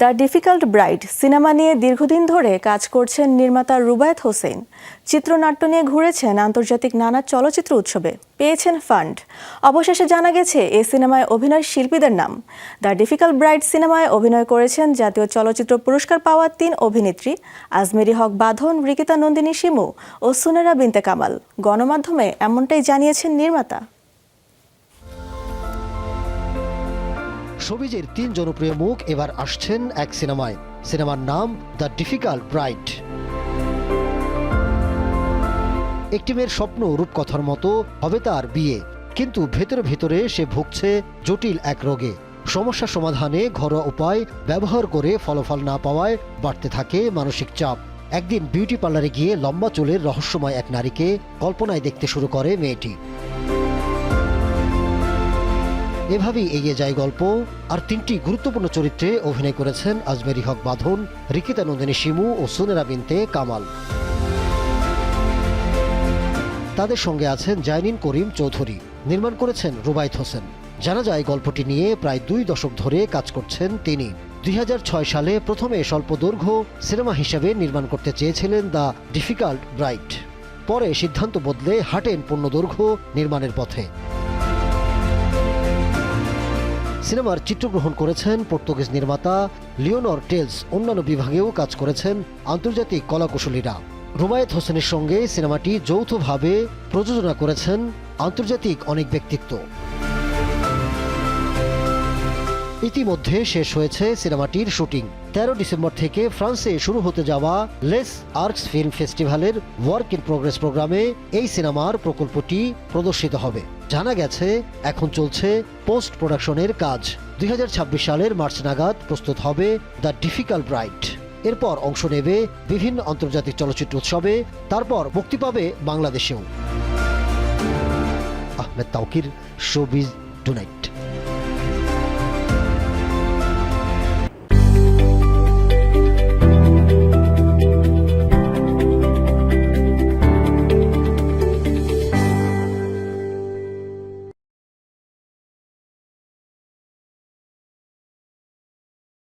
The difficult bride cinema নিয়ে দীর্ঘদিন ধরে কাজ করছেন নির্মাতা রুবায়ত হোসেন। চিত্রনাট্য নিয়ে ঘুরেছেন আন্তর্জাতিক নানা চলচ্চিত্র উৎসবে। পেয়েছেন ফান্ড। অবশেষে জানা গেছে এই সিনেমায় অভিনয় শিল্পীদের নাম। দ্য ডিফিকাল্ট ব্রাইড সিনেমায় অভিনয় করেছেন জাতীয় চলচ্চিত্র পুরস্কার পাওয়া তিন অভিনেত্রী, আজমেরি হক বাঁধন, রিকিতা নন্দিনী শিমু ও সুনেরা বিনতে কামাল। গণমাধ্যমে এমনটাই জানিয়েছেন নির্মাতা। সবিজের তিন জনপ্রিয় মুখ এবার আসছেন এক সিনেমায়। সিনেমার নাম দ্য ডিফিকাল্ট ব্রাইট। একটি মেয়ের স্বপ্ন রূপকথার মতো হবে তার বিয়ে। কিন্তু ভেতরে ভেতরে সে ভুগছে জটিল এক রোগে। সমস্যা সমাধানে ঘরোয়া উপায় ব্যবহার করে ফলাফল না পাওয়ায় বাড়তে থাকে মানসিক চাপ। একদিন বিউটি পার্লারে গিয়ে লম্বা চুলের রহস্যময় এক নারীকে কল্পনায় দেখতে শুরু করে মেয়েটি। এভাবেই এগিয়ে যায় গল্প, আর তিনটি গুরুত্বপূর্ণ চরিত্রে অভিনয় করেছেন আজমেরি হক বাঁধন, রিকিতা নন্দিনী শিমু ও সুনেরা বিনতে কামাল। তাদের সঙ্গে আছেন জাইনিন করিম চৌধুরী। নির্মাণ করেছেন রুবাইত হোসেন। জানা যায়, গল্পটি নিয়ে প্রায় দুই দশক ধরে কাজ করছেন তিনি। দুই হাজার ছয় সালে প্রথমে স্বল্প দৈর্ঘ্য সিনেমা হিসেবে নির্মাণ করতে চেয়েছিলেন দ্য ডিফিকাল্ট ব্রাইট। পরে সিদ্ধান্ত বদলে হাটেন পূর্ণদৈর্ঘ্য নির্মাণের পথে। সিনেমার চিত্রগ্রহণ করেছেন পর্তুগিজ নির্মাতা লিওনর টেলস। অন্যান্য বিভাগেও কাজ করেছেন আন্তর্জাতিক কলাকুশলীরা। রুমায়েত হোসেনের সঙ্গে সিনেমাটি যৌথভাবে প্রযোজনা করেছেন আন্তর্জাতিক অনেক ব্যক্তিত্ব। ইতিমধ্যে শেষ হয়েছে সিনেমাটির শুটিং। তেরো ডিসেম্বর থেকে ফ্রান্সে শুরু হতে যাওয়া লেস আর্কস ফিল্ম ফেস্টিভ্যালের ওয়ার্ক ইন প্রোগ্রেস প্রোগ্রামে এই সিনেমার প্রকল্পটি প্রদর্শিত হবে। জানা গেছে, এখন চলছে পোস্ট প্রোডাকশনের কাজ। দুই হাজার ছাব্বিশ সালের মার্চ নাগাদ প্রস্তুত হবে দ্য ডিফিকাল্ট ব্রাইট এরপর অংশ নেবে বিভিন্ন আন্তর্জাতিক চলচ্চিত্র উৎসবে, তারপর মুক্তি পাবে বাংলাদেশেও। Ahmed Taukir, showbiz tonight.